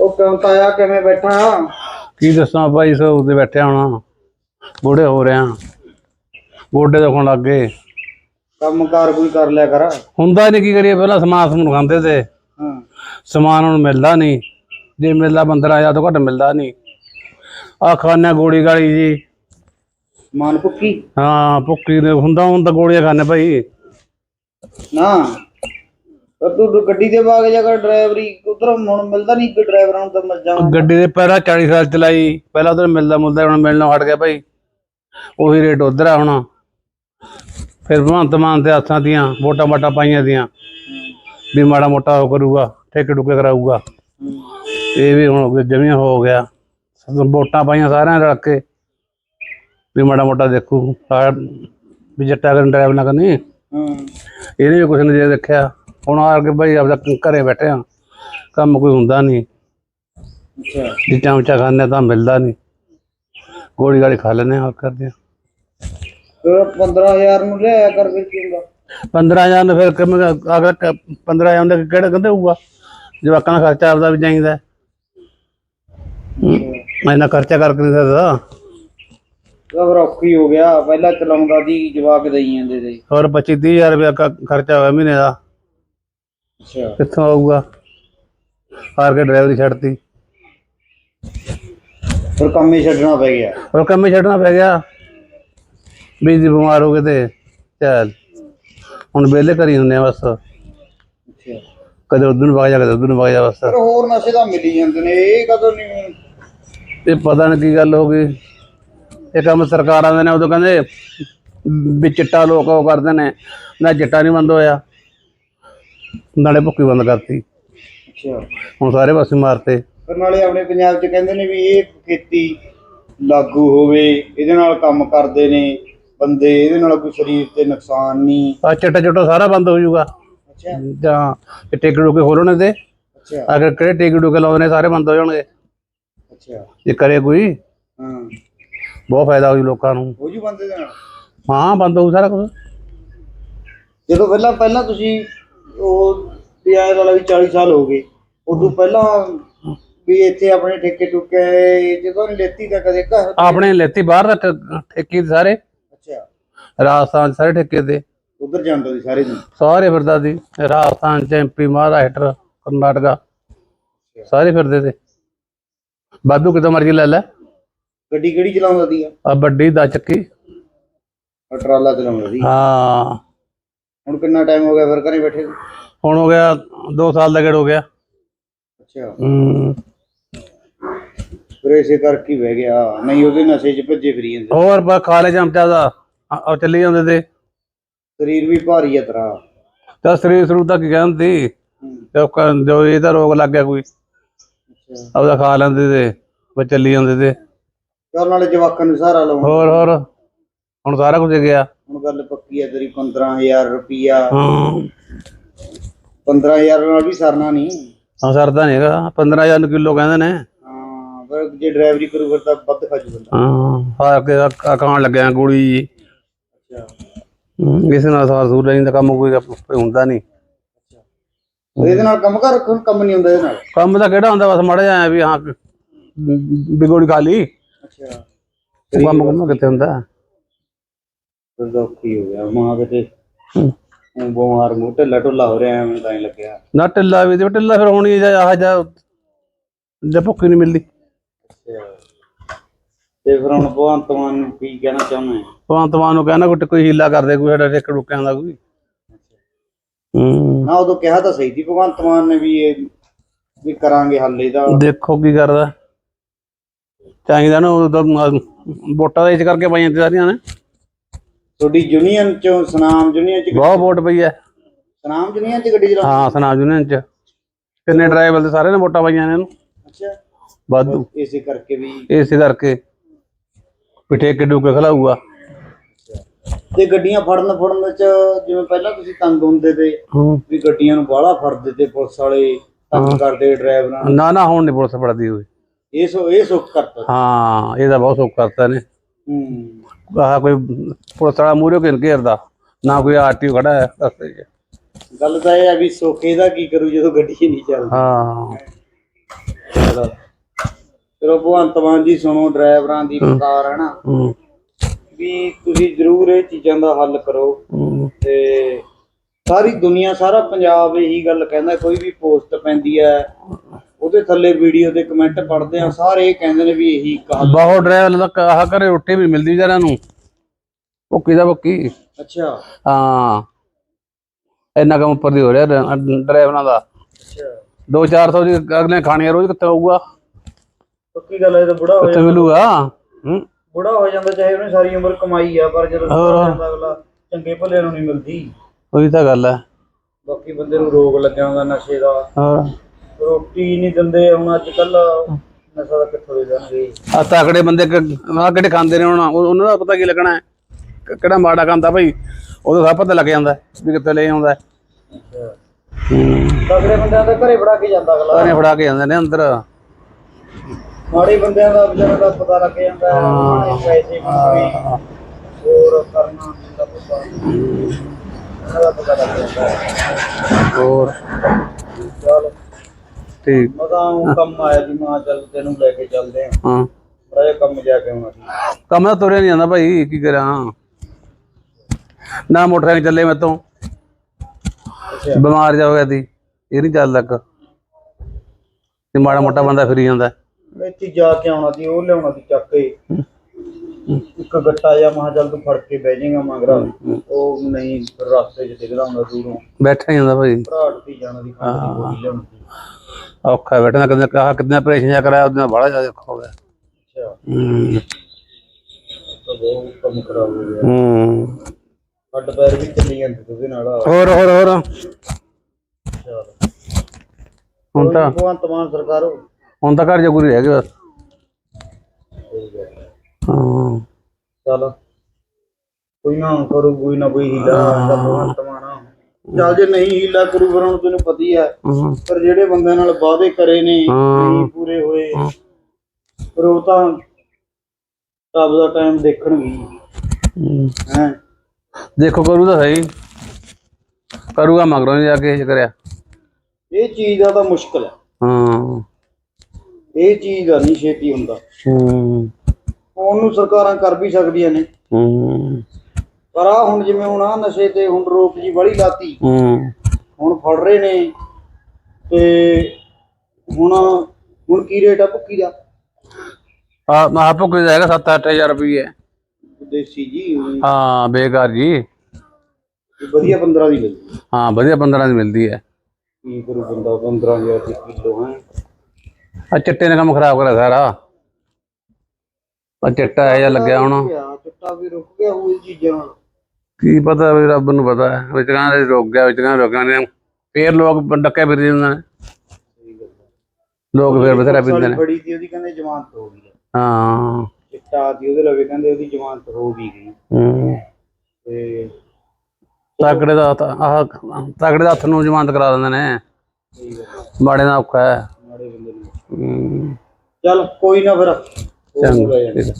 ਉਹ ਕਿਉਂ ਤਾਇਆ ਕਿਵੇਂ ਬੈਠਾ? ਕੀ ਦੱਸਾਂ ਭਾਈ ਸੋ ਉੱਤੇ ਬੈਠਿਆ ਹੋਣਾ। ਬੁੜੇ ਹੋ ਰਿਆ ਗੋਡੇ ਦੁਖਣ ਲੱਗ ਗਏ। ਕੰਮਕਾਰ ਕੋਈ ਕਰ ਲਿਆ ਕਰ। ਹੁੰਦਾ ਨਹੀਂ ਕੀ ਕਰੀਏ ਪਹਿਲਾਂ ਸਮਾਨ ਸਮੂਨ ਖਾਂਦੇ ਤੇ। ਹਾਂ। ਸਮਾਨ ਹੁਣ ਮਿਲਦਾ ਨਹੀਂ। ਜੇ ਮਿਲਦਾ 15000 ਤੋਂ ਘੱਟ ਮਿਲਦਾ ਨਹੀਂ। ਆ ਖਾਣਾ ਗੋਲੀ ਗਾਲੀ ਜੀ। ਮਾਨ ਭੁੱਕੀ? ਹਾਂ ਭੁੱਕੀ ਦੇ ਹੁੰਦਾ ਹੁੰਦਾ ਗੋਲੀਆਂ ਖਾਣੇ ਭਾਈ। ਨਾ। ਪਰ ਤੂੰ ਗੱਡੀ ਦੇ ਬਾਗ ਜਾ ਡਰਾਈਵਰੀ ਉਧਰ ਹੁਣ ਮਿਲਦਾ ਨਹੀਂ ਕਿ ਡਰਾਈਵਰਾਂ ਨੂੰ ਤਾਂ ਮਿਲ ਜਾਵਾਂ ਗੱਡੀ ਦੇ ਪਹਿਲਾਂ 40 ਸਾਲ ਚਲਾਈ ਪਹਿਲਾਂ ਉਧਰ ਮਿਲਦਾ ਮੁਲਦਾ ਹੁਣ ਮਿਲਣੋਂ ਹਟ ਗਿਆ ਭਾਈ। ਉਹੀ ਰੇਟ ਉਧਰ ਆ ਹੁਣ। ਫਿਰ ਭਗਵੰਤ ਮਾਨ ਤੇ ਹੱਥਾਂ ਦੀਆਂ ਵੋਟਾਂ ਵਾਟਾਂ ਪਾਈਆਂ ਦੀਆਂ ਵੀ ਮਾੜਾ ਮੋਟਾ ਉਹ ਕਰੂਗਾ ਠੇਕੇ ਟੁਕੇ ਕਰਾਊਗਾ। ਇਹ ਵੀ ਹੁਣ ਜਮੀਆਂ ਹੋ ਗਿਆ। ਵੋਟਾਂ ਪਾਈਆਂ ਸਾਰਿਆਂ ਰਲ ਕੇ ਵੀ ਮਾੜਾ ਮੋਟਾ ਦੇਖੂ। ਵੀ ਜੱਟਾ ਕਰਨ ਡਰਾਈਵ ਨਾ ਕਰਨੀ। ਇਹਨੇ ਵੀ ਕੁਛ ਨਹੀਂ ਦੇਖਿਆ। ਹੁਣ ਆ ਕੇ ਭਾਈ ਆਪਦਾ ਘਰੇ ਬੈਠੇ ਆ ਕੰਮ ਕੋਈ ਹੁੰਦਾ ਨਹੀਂ। ਅੱਛਾ। ਜੇ ਚਮਚਾ ਖਾਣੇ ਤਾਂ ਮਿਲਦਾ ਨਹੀਂ। ਗੋਲੀ ਗਾਲੀ ਖਾ ਲੈਂਦੇ ਹਾਂ ਕਰਦੇ ਆ। ਫਿਰ 15000 ਨੂੰ ਲਿਆਇਆ ਕਰ ਫਿਰ ਕੀ ਹੁੰਦਾ? 15000 ਨੂੰ ਫਿਰ ਕਿਵੇਂ ਅਗਰ 15000 ਦੇ ਕਿਹੜਾ ਕਹਿੰਦੇ ਹੋਊਗਾ? ਜਵਾਕਾਂ ਦਾ ਖਰਚਾ ਆਪਦਾ ਵੀ ਚਾਹੀਦਾ ਮੈਂ ਨਾ ਖਰਚਾ ਕਰਕੇ ਨਹੀਂ ਸਕਦਾ। ਫਿਰ ਔਖੀ ਹੋ ਗਿਆ। ਪਹਿਲਾਂ ਚਲਾਉਂਦਾ ਦੀ ਜਵਾਕ ਦਈ ਜਾਂਦੇ ਤੇ ਹੋਰ 25 30000 ਰੁਪਇਆ ਕ- ਖਰਚਾ ਹੋਇਆ ਮਹੀਨੇ ਦਾ। ਅੱਛਾ। ਕਿੱਥੋਂ ਆਊਗਾ? ਹਾਰ ਕੇ ਡਰਾਈਵਰੀ ਛੱਡਤੀ ਫਿਰ ਕੰਮ ਹੀ ਛੱਡਣਾ ਪੈ ਗਿਆ। ਹੋਰ ਕੰਮ ਹੀ ਛੱਡਣਾ ਪੈ ਗਿਆ। ਵੀ ਜੀ ਬਿਮਾਰ ਹੋ ਗਏ ਤੇ ਚੱਲ। ਹੁਣ ਵਿਹਲੇ ਕਰੀ ਹੁੰਦੇ ਆ ਬਸ। ਅੱਛਾ। ਕਦੇ ਉਧਰ ਨੂੰ ਵਗ ਜਾ ਕਦੇ ਉਧਰ ਨੂੰ ਵਗ ਜਾ ਬਸ। ਪਰ ਹੋਰ ਨਸ਼ੇ ਤਾਂ ਮਿਲੀ ਜਾਂਦੇ ਨੇ ਇਹ ਕਦੋਂ ਨਹੀਂ ਇਹ ਪਤਾ ਨਹੀਂ ਕੀ ਗੱਲ ਹੋ ਗਈ। ਇਹ ਕੰਮ ਸਰਕਾਰਾਂ ਦੇ ਨੇ ਉਦੋਂ ਕਹਿੰਦੇ ਵੀ ਚਿੱਟਾ ਲੋਕ ਉਹ ਕਰਦੇ ਨੇ। ਨਾ ਚਿੱਟਾ ਨਹੀਂ ਬੰਦ ਹੋਇਆ। ਨਾਲੇ ਭੁੱਕੀ ਬੰਦ ਕਰਤੀ। ਅੱਛਾ। ਹੁਣ ਸਾਰੇ ਪਾਸੇ ਮਾਰਤੇ। ਪਰ ਨਾਲੇ ਆਪਣੇ ਪੰਜਾਬ 'ਚ ਕਹਿੰਦੇ ਨੇ ਵੀ ਇਹ ਖੇਤੀ ਲਾਗੂ ਹੋਵੇ ਇਹਦੇ ਨਾਲ ਕੰਮ ਕਰਦੇ ਨੇ ਬੰਦੇ ਇਹਦੇ ਨਾਲ ਕੋਈ ਸਰੀਰ ਤੇ ਨੁਕਸਾਨ ਨਹੀਂ। ਆ ਚਿੱਟਾ ਚੁੱਟਾ ਸਾਰਾ ਬੰਦ ਹੋ ਜਾਊਗਾ। ਅੱਛਾ। ਜਾਂ ਇਹ ਟੇਕੇ ਟੁਕੇ ਖੋਲਣੇ ਤੇ ਅੱਛਾ। ਅਗਰ ਕਿਹੜੇ ਟੇਕੇ ਟੁਕੇ ਲਾਉਂਦੇ ਨੇ ਸਾਰੇ ਬੰਦ ਹੋ ਜਾਣਗੇ। ਅੱਛਾ। ਜੇ ਕਰੇ ਕੋਈ ਹਾਂ। ਬਹੁਤ ਫਾਇਦਾ ਹੋ ਜੂ ਲੋਕਾਂ ਨੂੰ। ਹੋ ਜੂ ਬੰਦੇ ਦੇ ਨਾਲ? ਹਾਂ ਬੰਦ ਹੋਊ ਸਾਰਾ ਕੁਝ ਜਦੋਂ ਪਹਿਲਾਂ ਪਹਿਲਾਂ ਤੁਸੀਂ ਉਹ ਵਿਆਹ ਵਾਲਾ ਵੀ 40 ਸਾਲ ਹੋ ਗਏ। ਉਦੋਂ ਪਹਿਲਾਂ ਵੀ ਇੱਥੇ ਆਪਣੇ ਠੇਕੇ ਟੁਕੇ ਜਦੋਂ ਨਹੀਂ ਲੈਤੀ ਤਾਂ ਕਦੇ ਘਰ ਆਪਣੇ ਲੈਤੀ ਬਾਹਰ ਦਾ ਠ- ਠੇਕੇ ਸਾਰੇ? ਅੱਛਾ। ਰਾਜਸਥਾਨ 'ਚ ਸਾਰੇ ਠੇਕੇ ਤੇ। ਉਧਰ ਜਾਂਦਾ ਸੀ ਸਾਰੇ ਦਿਨ। ਸਾਰੇ ਫਿਰਦਾ ਸੀ। ਰਾਜਸਥਾਨ ਚ ਐਮਪੀ ਮਹਾਰਾਸ਼ਟਰ ਕਰਨਾਟਕਾ। ਸਾਰੇ ਫਿਰਦੇ ਤੇ ਬਾਦੂ ਕਿਤੋਂ ਮਰਜ਼ੀ ਲੈ ਲੈ। ਗੱਡੀ ਕਿਹੜੀ ਚਲਾਉਂਦਾ ਸੀ? ਆ ਵੱਡੀ ਦਾ ਚੱਕੀ। ਆ ਟਰਾਲਾ ਚਲਾਉਂਦਾ ਸੀ। ਹਾਂ। ਹੁਣ ਕਿੰਨਾ ਟਾਈਮ ਹੋ ਗਿਆ ਫਿਰ ਘਰੇ ਬੈਠੇ? ਨੂੰ? ਹੁਣ ਹੋ ਗਿਆ 2 ਸਾਲ ਦਾ ਗੇੜ ਹੋ ਗਿਆ। ਅੱਛਾ। ਹੂੰ। ਫਿਰ ਇਸੇ ਕਰਕੇ ਹੀ ਬਹਿ ਗਿਆ। ਨਹੀਂ ਉਹਦੇ ਨਸ਼ੇ 'ਚ ਭੱਜੇ ਫਿਰੀ ਜਾਂਦੇ। ਹੋਰ ਬਾ ਖਾਲੇ ਚਮਚਾ ਦਾ। ਆ ਚੱਲੀ ਜਾਂਦੇ ਤੇ। ਸਰੀਰ ਵੀ ਭਾਰੀ ਆ ਤੇਰਾ। ਤਾਂ ਸਰੀਰ ਸਰੂ ਤੱਕ ਕਹਿੰਦੀ ਹੂੰ, ਜੋ ਕ- ਜੋ ਇਹਦਾ ਰੋਗ ਲੱਗ ਗਿਆ ਕੋਈ। ਅੱਛਾ। ਆਪਦਾ ਖਾ ਲੈਂਦੇ ਤੇ ਬਸ ਚੱਲੀ ਜਾਂਦੇ ਤੇ। ਚੱਲ ਨਾਲੇ ਜਵਾਕਾਂ ਨੂੰ ਸਹਾਰਾ ਲਾਉਣ। ਹੋਰ ਹੋਰ। ਹੁਣ ਸਾਰਾ ਕੁਝ ਗਿਆ। ਹੁਣ ਗੱਲ ਪੱਕੀ ਆ ਤੇਰੀ 15000 ਰੁਪਿਆ ਹਾਂ। 15000 ਨਾਲ ਵੀ ਸਰਨਾ ਨਹੀਂ। ਹਾਂ ਸਰਦਾ ਨਹੀਂ ਹੈਗਾ। 15000 ਕਿਲੋ ਕਹਿੰਦੇ ਨੇ। ਹਾਂ ਪਰ ਜੇ ਡਰਾਈਵਰੀ ਕਰੂ ਫਿਰ ਤਾਂ ਵੱਧ ਖਾ ਜੂ ਬੰਦਾ। ਹਾਂ ਹਾਰ ਕੇ ਆ ਖਾਣ ਲੱਗਿਆ ਗੋਲੀ। ਜੀ ਅੱਛਾ ਕਿਸੇ ਨਾਲ ਸਾਰ ਸੂਰ ਨਹੀਂ ਤਾਂ ਕੰਮ ਕੋਈ ਹੁੰਦਾ ਨਹੀਂ ਇਹਦੇ ਨਾਲ ਕੰਮ ਕਰ ਰੱਖਣ ਕੰਮ ਨਹੀਂ ਹੁੰਦਾ ਇਹਦੇ ਨਾਲ? ਕੰਮ ਤਾਂ ਕਿਹੜਾ ਹੁੰਦਾ ਬਸ ਮੜਾ ਜਾਇਆ ਵੀ ਹਾਂ ਗੋਲੀ ਖਾ ਲਈ। ਅੱਛਾ। ਕੰਮ ਕੰਮ ਕਿੱਥੇ ਹੁੰਦਾ? ਔਖੀ ਹੋ ਗਿਆ। ਮਾਂ ਕਿਤੇ। ਉਹ ਬਿਮਾਰ ਮੂੰਹ ਢਿੱਲਾ ਢੁੱਲਾ ਹੋ ਰਿਹਾ ਐਵੇਂ ਤਾਂ ਹੀ ਲੱਗਿਆ। ਨਾ ਢਿੱਲਾ ਵੀ ਤੇ ਢਿੱਲਾ ਫਿਰ ਹੋਣੀ ਜਾਂ ਆਹ ਜਾ ਜੇ ਭੁੱਖ ਹੀ ਨਹੀਂ ਮਿਲਦੀ। ਅੱਛਾ। ਤੇ ਫਿਰ ਹੁਣ ਭਗਵੰਤ ਮਾਨ ਨੂੰ ਕੀ ਕਹਿਣਾ ਚਾਹੁੰਦਾ ਹੈ? ਭਗਵੰਤ ਮਾਨ ਨੂੰ ਕਹਿਣਾ ਕੋਈ ਕੋਈ ਹੀਲਾ ਕਰਦੇ ਕੋਈ ਸਾਡਾ ਟੇਕ ਰੁਕਿਆਂ ਦਾ ਕੋਈ। ਹੂੰ। ਨਾ ਉਦੋਂ ਕਿਹਾ ਤਾਂ ਸਹੀ ਸੀ ਭਗਵੰਤ ਮਾਨ ਨੇ ਵੀ ਇਹ ਵੀ ਕਰਾਂਗੇ ਹੱਲ ਇਹਦਾ। ਦੇਖੋ ਕੀ ਕਰਦਾ। ਚਾਹੀਦਾ ਨਾ ਉਹ ਤਾਂ ਮ- ਵੋਟਾਂ ਦਾ ਇਸ ਕਰਕੇ ਪਾਈਆਂ ਤੇ ਸਾਰੀਆਂ ਨੇ। ਤੁਹਾਡੀ ਯੂਨੀਅਨ ਚੋਂ ਸਨਾਮ ਯੂਨੀਅਨ ਚ ਬਹੁਤ ਵੋਟ ਪਈ ਹੈ। ਸਨਾਮ ਯੂਨੀਅਨ ਚ ਗੱਡੀ ਚਲਾ ਹਾਂ ਸੁਨਾਮ ਯੂਨੀਅਨ ਚ। ਕਿੰਨੇ ਡਰਾਈਵਰ ਦੇ ਸਾਰੇ ਨੇ ਵੋਟਾਂ ਪਾਈਆਂ ਨੇ? ਇਹਨੂੰ ਅੱਛਾ। ਵਾਧੂ। ਇਸੇ ਕਰਕੇ ਵੀ ਇਸੇ ਕਰਕੇ ਪਿੱਠੇ ਕਿੱਡੂ ਕੇ ਖਲਾਊਗਾ। ਤੇ ਗੱਡੀਆਂ ਫੜਨ ਫੜਨ ਚ ਜਿਵੇਂ ਪਹਿਲਾਂ ਤੁਸੀਂ ਤੰਗ ਹੁੰਦੇ ਤੇ ਵੀ ਗੱਡੀਆਂ ਨੂੰ ਬਾਹਲਾ ਫੜਦੇ ਤੇ ਪੁਲਿਸ ਵਾਲੇ ਤੰਗ ਕਰਦੇ ਡਰਾਈਵਰਾਂ ਨੂੰ। ਨਾ ਹੁਣ ਨਹੀਂ ਪੁਲਿਸ ਫੜਦੀ ਹੋਈ। ਇਹ ਸੋ ਇਹ ਸੁੱਖ ਕਰਤਾ। ਹਾਂ ਇਹਦਾ ਬਹੁਤ ਸੁੱਖ ਕਰਤਾ ਨੇ ਆਹ ਕੋਈ ਪੁਲਿਸ ਵਾਲਾ ਮੂਹਰੇ ਕਿਨ ਘੇਰਦਾ ਨਾ ਕੋਈ ਆਰਟੀਓ ਖੜਾ ਹੈ ਰਸਤੇ 'ਚ ਗੱਲ ਤਾਂ ਇਹ ਆ ਵੀ ਸੁੱਖ ਇਹਦਾ ਕੀ ਕਰੂ ਜਦੋਂ ਗੱਡੀ ਹੀ ਨਹੀਂ ਚੱਲਦੀ। ਹਾਂ। ਚਲੋ। ਚਲੋ ਭਗਵੰਤ ਮਾਨ ਜੀ ਸੁਣੋ ਡਰਾਈਵਰਾਂ ਦੀ ਪੁਕਾਰ ਹੈ ਨਾ ਹੂੰ। ਵੀ ਤੁਸੀਂ ਜ਼ਰੂਰ ਇਹ ਚੀਜ਼ਾਂ ਦਾ ਹੱਲ ਕਰੋ। ਹੂੰ। ਤੇ ਸਾਰੀ ਦੁਨੀਆ ਸਾਰਾ ਪੰਜਾਬ ਇਹੀ ਗੱਲ ਕਹਿੰਦਾ ਕੋਈ ਵੀ ਪੋਸਟ ਪੈਂਦੀ ਹੈ ਉਹਦੇ ਥੱਲੇ ਵੀਡੀਓ ਦੇ ਕਮੈਂਟ ਪੜ੍ਹਦੇ ਆ ਸਾਰੇ ਇਹ ਕਹਿੰਦੇ ਨੇ ਵੀ ਇਹੀ ਗੱਲ ਬਹੁਤ ਡਰਾਈਵਰ ਦਾ ਕਹਾ ਕਰੇ ਰੋਟੀ ਵੀ ਮਿਲਦੀ ਵਿਚਾਰਿਆਂ ਨੂੰ। ਭੁੱਕੀ ਦਾ ਭੁੱਕੀ। ਅੱਛਾ। ਹਾਂ। ਇੰਨਾ ਕੰਮ ਉੱਪਰ ਦੀ ਹੋ ਰਿਹਾ ਡਰਾਈਵਰਾਂ ਦਾ। ਅੱਛਾ। 2-400 ਦੀ ਅਗਲੇ ਨੇ ਖਾਣੀ ਆ ਰੋਜ਼ ਕਿੱਥੇ ਹੋਊਗਾ? ਪੱਕੀ ਗੱਲ ਹੈ ਤਾਂ ਬੁੜਾ ਹੋ ਕਿੱਥੇ ਜਾਂਦਾ। ਮਿਲੂਗਾ? ਹੂੰ? ਬੁੜਾ ਹੋ ਜਾਂਦਾ ਚਾਹੇ ਉਹਨੇ ਸਾਰੀ ਉਮਰ ਕਮਾਈ ਆ ਪਰ ਜਦੋਂ ਹੋ ਅਗਲਾ ਚੰਗੇ ਭਲੇ ਨੂੰ ਨਹੀਂ ਮਿਲਦੀ। ਉਹੀ ਤਾਂ ਗੱਲ ਹੈ। ਬਾਕੀ ਬੰਦੇ ਨੂੰ ਰੋਗ ਲੱਗਿਆ ਹੁੰਦਾ ਨਸ਼ੇ ਦਾ। ਹੋਰ ਰੋਟੀ ਨਹੀਂ ਦਿੰਦੇ ਹੁਣ ਅੱਜ ਕੱਲ ਨਸ਼ਾ ਦਾ ਕਿੱਥੋਂ ਦੇ ਦੇਣਗੇ? ਆ ਤਕੜੇ ਬੰਦੇ ਆ ਕਿਹੜੇ ਖਾਂਦੇ ਨੇ ਹੁਣ? ਉਹ- ਉਹਨਾਂ ਦਾ ਪਤਾ ਕੀ ਲੱਗਣਾ ਹੈ? ਕਿ- ਕਿਹੜਾ ਮਾੜਾ ਖਾਂਦਾ ਭਾਈ ਉਹਦਾ ਸਭ ਪਤਾ ਲੱਗ ਜਾਂਦਾ ਹੈ ਵੀ ਕਿੱਥੇ ਲੈ ਆਉਂਦਾ ਹੈ। ਤਗੜੇ ਬੰਦਿਆਂ ਦਾ ਘਰੇ ਫੜਾ ਕੇ ਜਾਂਦਾ ਅਗਲਾ। ਸਾਰੇ ਫੜਾ ਕੇ ਜਾਂਦੇ ਨੇ ਅੰਦਰ। ਮਾੜੇ ਬੰਦਿਆਂ ਦਾ ਵਿਚਾਰਾ ਦਾ ਪਤਾ ਲੱਗ ਜਾਂਦਾ ਹੈ ਉਹਨਾਂ ਨੇ ਪੈਸੇ ਮੰਗਣੇ ਹੋਰ ਕਰਨਾ ਦਾ ਪਤਾ। ਉਹਨਾਂ ਦਾ ਪਤਾ ਲੱਗ ਜਾਂਦਾ ਹੈ। ਹੋਰ? ਠੀਕ ਮਗਾ ਉਹ ਕੰਮ ਆਇਆ ਜੀ ਮਾਂ ਚੱਲ ਤੈਨੂੰ ਲੈ ਕੇ ਚੱਲਦੇ ਆ ਹਾਂ। ਬੜਾ ਜਿਹਾ ਕੰਮ ਜਾ ਕੇ ਆਉਣਾ ਸੀ ਕੰਮ ਤਾਂ ਤੁਰਿਆ ਨਹੀਂ ਜਾਂਦਾ ਭਾਈ ਕੀ ਕਰਾਂ। ਨਾ ਮੋਟਰਸਾਈਕਲ ਚੱਲੇ ਮੈਂ ਤੋਂ ਬਿਮਾਰ ਜਾ ਹੋ ਗਿਆ ਸੀ ਇਹ ਨਹੀਂ ਚੱਲਦਾ ਕ ਤੇ ਮਾੜਾ ਮੋਟਾ ਬੰਦਾ ਫਿਰੀ ਜਾਂਦਾ। ਇੱਥੇ ਜਾ ਕੇ ਆਉਣਾ ਸੀ ਉਹ ਲਿਆਉਣਾ ਸੀ ਚੱਕ ਕੇ। ਇੱਕ ਗੱਟਾ ਜਾਂ ਮਹਾ ਚੱਲ ਤੂੰ ਫੜ ਕੇ ਬਹਿ ਜਾਏਗਾ ਮਗਰਾ। ਉਹ ਨਹੀਂ ਰਸਤੇ 'ਚ ਦਿਖਦਾ ਹੁੰਦਾ ਦੂਰੋਂ। ਬੈਠਾ ਹੀ ਜਾਂਦਾ ਭਾਈ। ਭਰਾਟ ਤੇ ਜਾਣਾ ਦੀ ਦੀ ਗੋਲੀ ਲਿਆਉਣੀ ਔਖਾ ਬੈਠਣਾ ਕਦੇ ਕਹਾ ਕਿੰਨਾ ਆਪਰੇਸ਼ਨ ਜਾ ਕਰਾਇਆ ਉਹਦੇ ਨਾਲ ਬੜਾ ਜ਼ਿਆਦਾ ਔਖਾ ਹੋ ਗਿਆ। ਅੱਛਾ। ਹੂੰ। ਤਾਂ ਬਹੁਤ ਕੰਮ ਖਰਾਬ ਹੋ ਗਿਆ। ਹੂੰ। ਹੱਡ ਪੈਰ ਵੀ ਚੱਲੀ ਜਾਂਦੇ ਤੇ ਉਹਦੇ ਨਾਲ। ਹੋਰ ਹੋਰ ਹੋਰ। ਚੱਲ ਹੁਣ ਤਾਂ ਭਗਵੰਤ ਮਾਨ ਸਰਕਾਰ ਹੁਣ ਤਾਂ ਘਰ ਜਗੂਰੀ ਰਹਿ ਗਏ ਬਸ। ਹਾਂ। ਚੱਲ। ਕੋਈ ਨਾ ਕਰੂ ਕੋਈ ਨਾ ਕੋਈ ਹੀਲਾ ਭਗਵੰਤ ਚੱਲ ਜੇ ਨਹੀਂ ਹੀਲਾ ਕਰੂ ਫਿਰ ਹੁਣ ਤੈਨੂੰ ਪਤਾ ਹੀ ਹਾਂ। ਪਰ ਜਿਹੜੇ ਬੰਦਿਆਂ ਨਾਲ ਵਾਅਦੇ ਕਰੇ ਨੇ। ਨਹੀਂ ਪੂਰੇ ਹੋਏ ਪਰ ਉਹ ਤਾਂ ਰੱਬ ਦਾ ਟਾਈਮ ਦੇਖਣਗੇ ਹੂੰ। ਹੈ। ਦੇਖੋ ਕਰੂ ਤਾਂ ਸਹੀ। ਕਰੂਗਾ ਮਗਰੋਂ ਜਾ ਕੇ ਇਹ ਕਰਿਆ। ਇਹ ਚੀਜ਼ ਦਾ ਤਾਂ ਮੁਸ਼ਕਲ ਹੈ। ਹਾਂ। ਇਹ ਚੀਜ਼ ਦਾ ਨਹੀਂ ਛੇਤੀ ਹੁੰਦਾ। ਹੂੰ। ਉਹਨੂੰ ਸਰਕਾਰਾਂ ਕਰ ਵੀ ਸਕਦੀਆਂ ਨੇ। ਹੂੰ। ਪਰ ਆ ਹੁਣ ਜਿਵੇਂ ਹੁਣ ਆ ਨਸ਼ੇ ਤੇ ਹੁਣ ਰੋਕ ਜੀ ਬੜੀ ਲਾਤੀ ਹੂੰ। ਹੁਣ ਫੜ ਰਹੇ ਨੇ ਤੇ ਹੁਣ ਹੁਣ ਕੀ ਰੇਟ ਆ ਭੁੱਕੀ ਦਾ? ਆ ਮਹਾ ਭੁੱਕੀ ਦਾ ਹੈਗਾ 7-8000 ਰੁਪਏ ਦੇਸੀ ਜੀ ਹਾਂ ਬੇਕਾਰ ਜੀ। ਵਧੀਆ 15 ਦੀ ਮਿਲਦੀ। ਹਾਂ ਵਧੀਆ 15 ਦੀ ਮਿਲਦੀ ਹੈ। ਕੀ ਕਰੂ ਬੰਦਾ 15000 ਦੀ ਕਿਲੋ ਹੈ। ਆ ਚਿੱਟੇ ਨੇ ਕੰਮ ਖਰਾਬ ਕਰਿਆ ਸਾਰਾ। ਆ ਚਿੱਟਾ ਇਹ ਲੱਗਿਆ ਹੁਣ। ਚਿੱਟਾ ਵੀ ਰੁਕ ਗਿਆ ਉਹ ਚੀਜ਼ਾਂ ਨਾਲ। ਕੀ ਪਤਾ ਵੀ ਰੱਬ ਨੂੰ ਪਤਾ ਹੈ ਵਿਚਕਾਂ ਦੇ ਰੁਕ ਗਿਆ ਵਿਚਕਾਂ ਰੁਕਾਂ ਨੇ ਫੇਰ ਲੋਕ ਡੱਕੇ ਫਿਰਦੇ ਹੁੰਦੇ ਨੇ। ਲੋਕ ਫੇਰ ਬਥੇਰਾ ਪੀਂਦੇ ਨੇ। ਬੜੀ ਸੀ ਉਹਦੀ ਕਹਿੰਦੇ ਜ਼ਮਾਨਤ ਹੋ ਗਈ ਹਾਂ। ਚਿੱਟਾ ਦੀ ਉਹਦੇ ਲਵੇ ਕਹਿੰਦੇ ਉਹਦੀ ਜ਼ਮਾਨਤ ਹੋ ਵੀ ਗਈ ਹੂੰ। ਤੇ ਤਕੜੇ ਦਾ ਆਹ ਤਕੜੇ ਦਾ ਹੱਥ ਨੂੰ ਜ਼ਮਾਨਤ ਕਰਾ ਦਿੰਦੇ ਨੇ। ਮਾੜੇ ਦਾ ਔਖਾ ਹੈ। ਮਾੜੇ ਬੰਦੇ ਨੂੰ। ਹੂੰ। ਚੱਲ ਕੋਈ ਨਾ ਫਿਰ। ਚੰਗਾ ਠੀਕ।